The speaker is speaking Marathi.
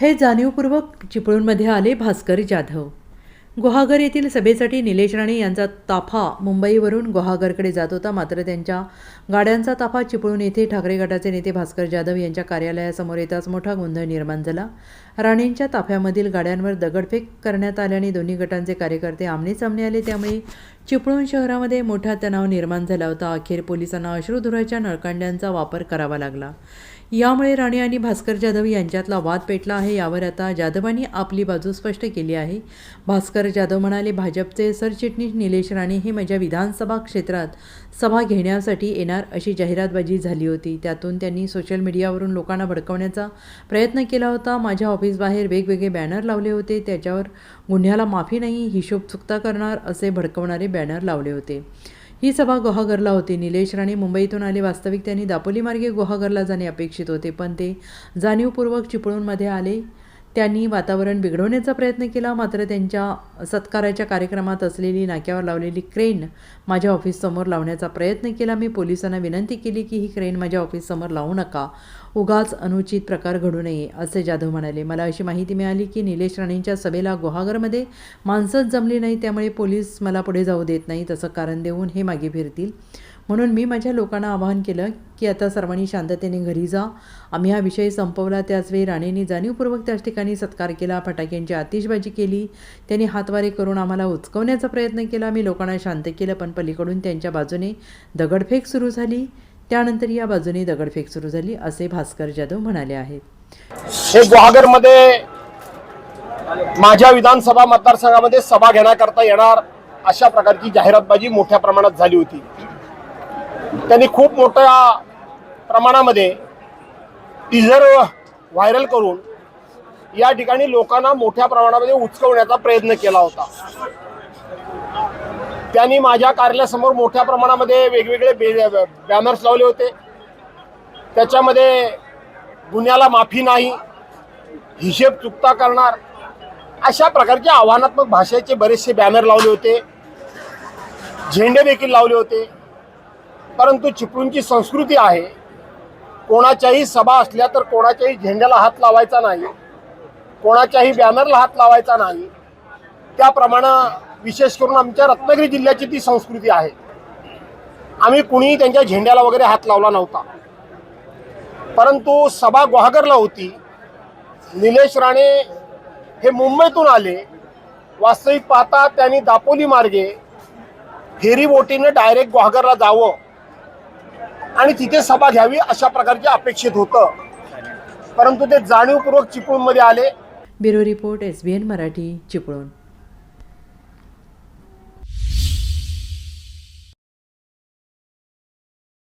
हे जाणीवपूर्वक चिपळूणमध्ये आले भास्कर जाधव. गुहागर येथील सभेसाठी निलेश राणे यांचा ताफा मुंबईवरून गुहागरकडे जात होता. मात्र त्यांच्या गाड्यांचा ताफा चिपळूण येथे ठाकरे गटाचे नेते भास्कर जाधव यांच्या कार्यालयासमोर येताच मोठा गोंधळ निर्माण झाला. राणेंच्या ताफ्यामधील गाड्यांवर दगडफेक करण्यात आल्याने दोन्ही गटांचे कार्यकर्ते आमने सामने आले. त्यामुळे चिपळूण शहरामध्ये मोठा तणाव निर्माण झाला होता. अखेर पोलिसांना अश्रुधुराच्या नळकांड्यांचा वापर करावा लागला. यामुळे राणे आणि भास्कर जाधव यांच्यातला वाद पेटला आहे यावर आता जाधवांनी आपली बाजू स्पष्ट केली आहे. भास्कर जाधव म्हणाले भाजपचे सरचिटणीस निलेश राणे हे माझ्या विधानसभा क्षेत्रात सभा घेण्यासाठी येणार अशी जाहिरातबाजी झाली होती. त्यातून त्यांनी सोशल मीडियावरून लोकांना भडकवण्याचा प्रयत्न केला होता. माझ्या ऑफिसबाहेर वेगवेगळे बॅनर लावले होते. त्याच्यावर गुन्ह्याला माफी नाही हिशोब चुकता करणार असे भडकवणारे बॅनर लावले होते. ही सभा गुहागरला होती. निलेश राणे मुंबईतून आले. वास्तविक त्यांनी दापोली मार्गे गुहागरला जाणे अपेक्षित होते पण ते जाणीवपूर्वक चिपळूणमध्ये आले. त्यांनी वातावरण बिघडवण्याचा प्रयत्न केला. मात्र त्यांच्या सत्काराच्या कार्यक्रमात असलेली नाक्यावर लावलेली क्रेन माझ्या ऑफिससमोर लावण्याचा प्रयत्न केला. मी पोलिसांना विनंती केली की ही क्रेन माझ्या ऑफिससमोर लावू नका. उगाच अनुचित प्रकार घडू नये असे जाधव म्हणाले. मला अशी माहिती मिळाली की निलेश राणेंच्या सभेला गुहागरमध्ये माणसंच जमली नाही त्यामुळे पोलीस मला पुढे जाऊ देत नाही तसं कारण देऊन हे मागे फिरतील. म्हणून मी माझ्या लोकांना आवाहन केलं की आता सर्वांनी शांततेने घरी जा. आम्ही हा विषय संपवला. त्याचवेळी राणेंनी जाणीवपूर्वक त्याच ठिकाणी सत्कार केला. फटाक्यांची आतिषबाजी केली. त्यांनी हातवारे करून आम्हाला उचकवण्याचा प्रयत्न केला. मी लोकांना शांत केलं पण पलीकडून त्यांच्या बाजूने दगडफेक सुरू झाली. त्यानंतर या बाजूने दगडफेक सुरू झाली असे भास्कर जाधव म्हणाले आहेत. हे गुहागरमध्ये माझ्या विधानसभा मतदारसंघामध्ये सभा घेण्याकरता येणार अशा प्रकारची जाहिरातबाजी मोठ्या प्रमाणात झाली होती. त्यांनी खूप मोठ्या प्रमाणामध्ये टीझर व्हायरल करून या ठिकाणी लोकांना मोठ्या प्रमाणामध्ये उचकवण्याचा प्रयत्न केला होता. त्यांनी माझ्या कार्यालयासमोर मोठ्या प्रमाणामध्ये वेगवेगळे बे बॅनर्स लावले होते. त्याच्यामध्ये गुन्ह्याला माफी नाही हिशेब चुकता करणार अशा प्रकारचे आव्हानात्मक भाषेचे बरेचसे बॅनर लावले होते. झेंडे देखील लावले होते. परंतु चिपळूणची संस्कृती आहे. कोणाच्याही सभा असल्या तर कोणाच्याही झेंड्याला हात लावायचा नाही. कोणाच्याही बॅनरला हात लावायचा नाही. त्याप्रमाणे विशेष करून आमच्या रत्नागिरी जिल्ह्याची ती संस्कृती आहे. आम्ही कुणीही त्यांच्या झेंड्याला वगैरे हात लावला नव्हता. परंतु सभा गुहागरला होती. निलेश राणे हे मुंबईतून आले. वास्तविक पाहता त्यांनी दापोली मार्गे फेरी बोटीनं डायरेक्ट गुहागरला जावं. आणि तिथे सभा घ्यावी अशा प्रकारचे अपेक्षित होतं. परंतु ते जाणीवपूर्वक चिपळूणमध्ये आले. Bureau report S B N Marathi Chiplun.